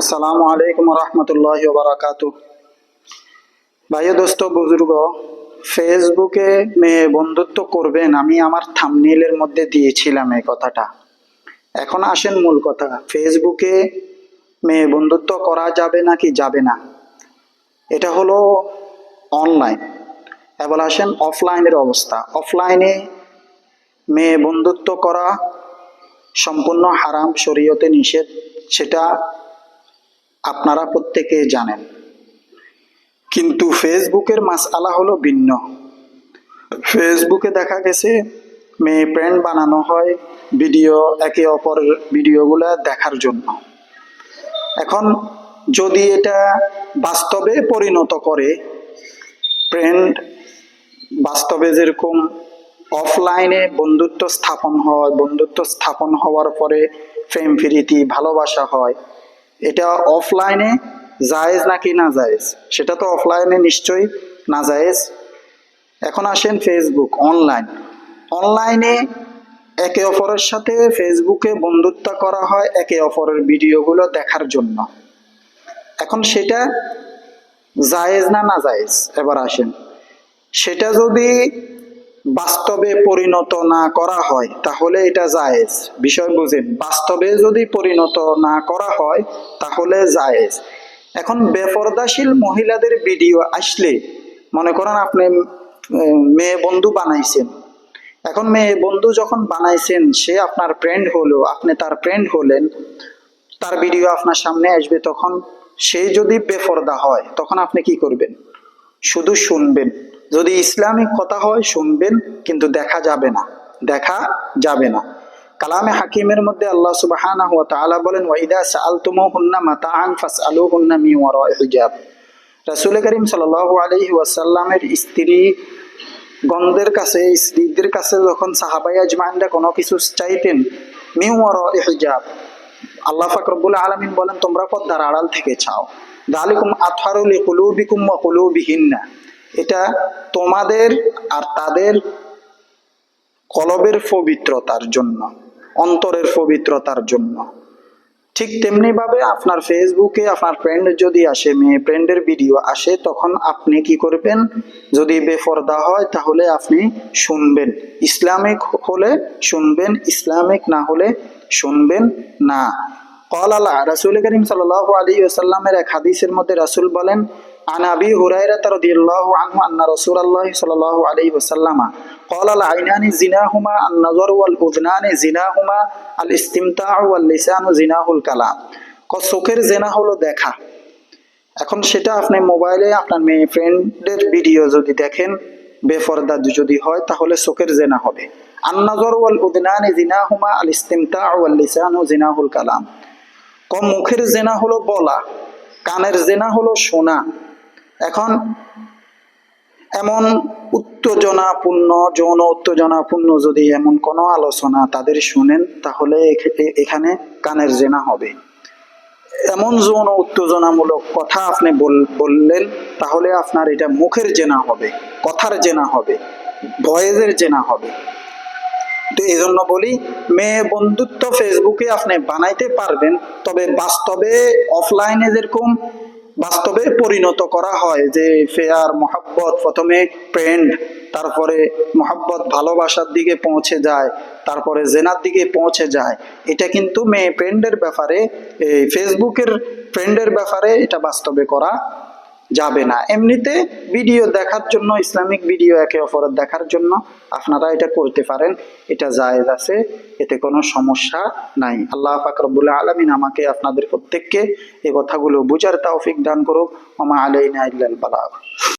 আসসালামু আলাইকুম রহমতুল্লাহ বারাকাত ভাই দোস্ত, বুজুর্গ, ফেসবুকে মেয়ে বন্ধুত্ব করবেন আমি আমার থামনেলের মধ্যে দিয়েছিলাম এই কথাটা। এখন আসেন মূল কথা, ফেসবুকে মেয়ে বন্ধুত্ব করা যাবে নাকি যাবে না? এটা হলো অনলাইন এবার আসেন অফলাইনের অবস্থা। অফলাইনে মেয়ে বন্ধুত্ব করা সম্পূর্ণ হারাম, শরীয়তে নিষেধ, সেটা আপনারা প্রত্যেকে জানেন। কিন্তু ফেসবুকের মাসআলা হলো ভিন্ন। ফেসবুকে দেখা গেছে, মেয়ে ফ্রেন্ড বানানো হয় ভিডিও, একে অপর ভিডিওগুলো দেখার জন্য। এখন যদি এটা বাস্তবে পরিণত করে ফ্রেন্ড বাস্তবে যেরকম অফলাইনে বন্ধুত্ব স্থাপন হয়, বন্ধুত্ব স্থাপন হওয়ার পরে প্রেম প্রীতি ভালোবাসা হয় এটা অফলাইনে জায়েজ নাকি না জায়েজ? সেটা তো অফলাইনে নিশ্চয়ই না জায়েজ। এখন আসেন ফেসবুক অনলাইন অনলাইনে একে অপরের সাথে ফেসবুকে বন্ধুত্ব করা হয় একে অপরের ভিডিওগুলো দেখার জন্য। এখন সেটা জায়েজ না না জায়েজ? এবার আসেন। সেটা যদি বাস্তবে পরিণত না করা হয়, তাহলে এটা জায়েজ। বিষয় বুঝেন, বাস্তবে যদি পরিণত না করা হয়, তাহলে জায়েজ। এখন বেপরদাশীল মহিলাদের ভিডিও আসলে, মনে করেন আপনি মেয়ে বন্ধু বানাইছেন। এখন মেয়ে বন্ধু যখন বানাইছেন, সে আপনার ফ্রেন্ড হলো, আপনি তার ফ্রেন্ড হলেন, তার ভিডিও আপনার সামনে আসবে, তখন সে যদি বেফরদা হয়, তখন আপনি কি করবেন? শুধু শুনবেন। যদি ইসলামিক কথা হয়, শুনবেন, কিন্তু দেখা যাবে না। দেখা যাবে না। কালামে হাকিমের মধ্যে আল্লাহ তাআলা বলেন ওয়ারাই হিজাব। রাসূল করিম সাল্লাল্লাহু আলাইহি ওয়াসাল্লামের স্ত্রী গণদের কাছে, স্ত্রীদের কাছে যখন সাহাবাই আজমানরা কোনো কিছু চাইতেন ওয়ারাই হিজাব। আল্লাহ ফাকরবুল আলমিন বলেন, তোমরা পদ্মার আড়াল থেকে চাও। দালিকুম আথারুলি কুলুবিকুম ওয়া কুলুবিহিন্না। এটা তোমাদের আর তাদের কলবের পবিত্রতার জন্য, অন্তরের পবিত্রতার জন্য। ঠিক তেমনিভাবে আপনার ফেসবুকে আপনার ফ্রেন্ড যদি আসে, মেয়ে ফ্রেন্ডের ভিডিও আসে, তখন আপনি কি করবেন? যদি বেফর্দা হয়, তাহলে আপনি শুনবেন। ইসলামিক হলে শুনবেন, ইসলামিক না হলে শুনবেন না। কল আল্লাহ, রাসুল করিম সাল আলী আসাল্লামের এক হাদিসের মধ্যে রাসুল বলেন عن ابي هريره رضي الله عنه ان رسول الله صلى الله عليه وسلم قال العينان زناهما النظر والاذنان زناهما الاستمتاع واللسان زناه الكلام চোখের জেনা হলো দেখা এখন সেটা আপনি মোবাইলে আপনার মেয়ে ফ্রেন্ডের ভিডিও যদি দেখেন বেফরদা যদি হয় তাহলে চোখের জেনা হবে আন্নাজর ওয়াল উদনানি জিনাহুমা আল ইস্তিমতা ওয়াল লিসানু জিনাহুল কালাম কম মুখের জেনা হলো বলা কানের জেনা হলো শোনা এখন এমন উত্তেজনাপূর্ণ, যৌন উত্তেজনাপূর্ণ যদি এমন কোনো আলোচনা তাদের শুনেন, তাহলে এখানে কানের জেনা হবে। এমন যৌন উত্তেজনামূলক কথা আপনি বল- বললেন, তাহলে আপনার এটা মুখের জেনা হবে, কথার জেনা হবে ভয়েজের জেনা হবে। তো এই জন্য বলি, মেয়ে বন্ধুত্ব ফেসবুকে আপনি বানাইতে পারবেন, তবে বাস্তবে অফলাইনে যেরকম বাস্তবে পরিণত করা হয় যে ফেয়ার, মহাব্বত, প্রথমে ফ্রেন্ড তারপরে মোহাব্বত, ভালোবাসার দিকে পৌঁছে যায়, তারপরে জেনার দিকে পৌঁছে যায়। এটা কিন্তু মেয়ে ফ্রেন্ডের ব্যাপারে, এই ফেসবুকের ফ্রেন্ডের ব্যাপারে এটা বাস্তবে করা যাবে না। এমনিতে ভিডিও দেখার জন্য, ইসলামিক ভিডিও একে অপরের দেখার জন্য আপনারা এটা করতে পারেন। এটা জায়েজ আছে, এতে কোনো সমস্যা নাই। আল্লাহ ফাকরবুল আলমিন আমাকে, আপনাদের প্রত্যেককে এ কথাগুলো বুঝার তাওফিক দান করুক। আমা আলাইনা বালাগ।